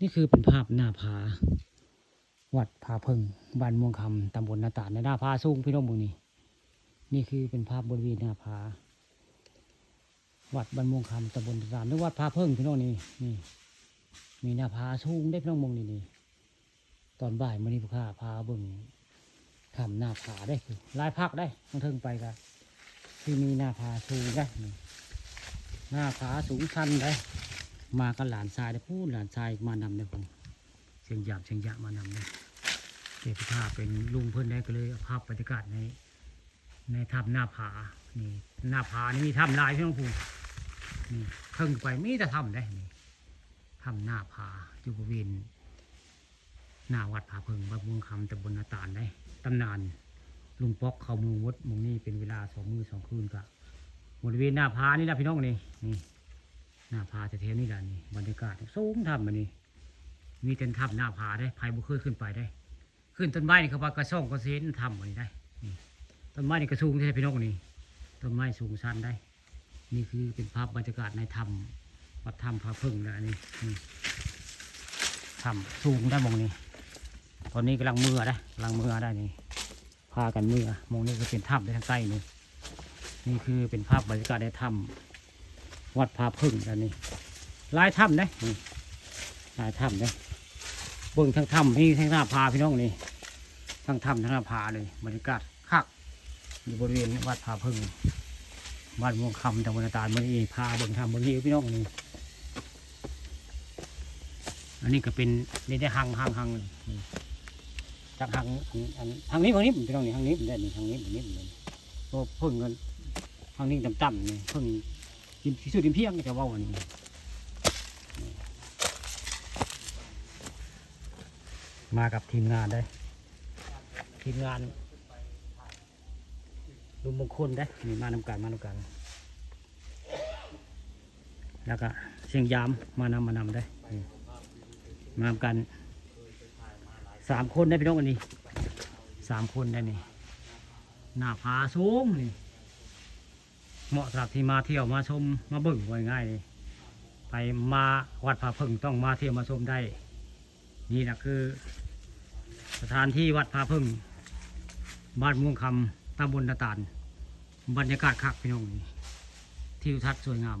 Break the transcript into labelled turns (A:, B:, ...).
A: นี่คือเป็นภาพหน้าผา วัดผาเพิงบ้านม่วงคำตำบลนาตาลในหน้าผาสูงพี่น้องเมืองนี้นี่คือเป็นภาพบริเวณหน้าผา วัดบ้านม่วงคำตำบลนาตาลหรือวัดผาเพิงพี่น้องนี่นี่ มีหน้าผาสูงได้พี่น้องมืองนี่นี่ตอนบ่ายมื่อนี้ผู้ข้าพาบิ่งทำหน้าผาได้คือลายพักได้ต้องเทิงไปกันที่มีหน้าผาสูงได้หน้าผาสูงชันได้ มากับหลานชายได้พูดหลานชายมานำได้ของเสียงหยาบเสียงยาบมานำได้เจ้าภาพเป็นลุงเพื่อนได้ก็เลยภาพบรรยากาศในในถ้ำหน้าผา นี่หน้าผานี่มีถ้ำลายพี่น้องภูนี่เพิ่งไปมีแต่ถ้ำได้นี่ถ้ำหน้าผาอยู่บริเวณหน้าวัดผาเพิงบ้านม่วงคำตำบลนาตาลได้ตำนานลุงป๊อกเขามือวดมึงนี่เป็นเวลาสองมือสองคืนกะบริเวณหน้าผานี่นะพี่น้องนี่นี่ หน้าผาแท้ๆนี่แหละนี่บรรยากาศสูงทำมันนี่มีเต็นทับหน้าผาได้ภายบุเคยขึ้นไปได้ ขึ้นต้นไม้นี่เขาว่ากระซ่องกระเซ็นทำมันนี่ได้ต้นไม้นี่กระสูงใช่พี่น้องนี่ต้นไม้สูงชันได้ นี่คือเป็นภาพบรรยากาศในถ้ำวัดถ้ำพระพึ่งนะนี่นี่ถ้ำสูงได้มองนี่ตอนนี้กำลังมือได้กำลังมือได้นี่พากันมือมองนี่ก็เป็นถ้ำในทางใต้นี่นี่คือเป็นภาพบรรยากาศในถ้ำ วัดพาพึ่งอันนี้ลายถ้ำเนี่ลายถ้ำเด้เบิ่งทั้งถ้ำนี่ทั้งหน้าผาพี่น้องนี่ทั้งถ้ำทั้งหน้าผาเลยบรรยากาศคักอยู่บริเวณวัดพาพึ่งบ้านม่วงคำตำบลนาตาลเมืองอีพาเบิ่งถ้ำเบิ่งนี้พี่น้องนี่อันนี้ก็เป็นนี่ได้หังหังหังจากหังอันหังนี้หังนี้พี่น้องนี่หังนี้มันได้นี่หังนี้มันนี้มันได้โอ้พึ่งเงินหังนี้ต่ำๆนี่พึ่ง กินที่สุดกินเพียงจะว่าวันนี้มากับทีมงานได้ ทีมงานลุงมงคลได้นี่มานำกันมานำกันแล้วก็เสียงยามมานำมานำได้มานำกันสามคนได้พี่น้องวันนี้สามคนได้นี่หน้าผาสูงนี่ เหมาะสำหรับที่มาเที่ยวมาชมมาเบิ่งไว้ง่ายเลยไปมาวัดผาพึ่งต้องมาเที่ยวมาชมได้ นี่นะคือ สถานที่วัดผาพึ่ง บ้านม่วงคำตำบลตะตาน บรรยากาศคักพี่น้องนี่ทิวทัศน์สวยงาม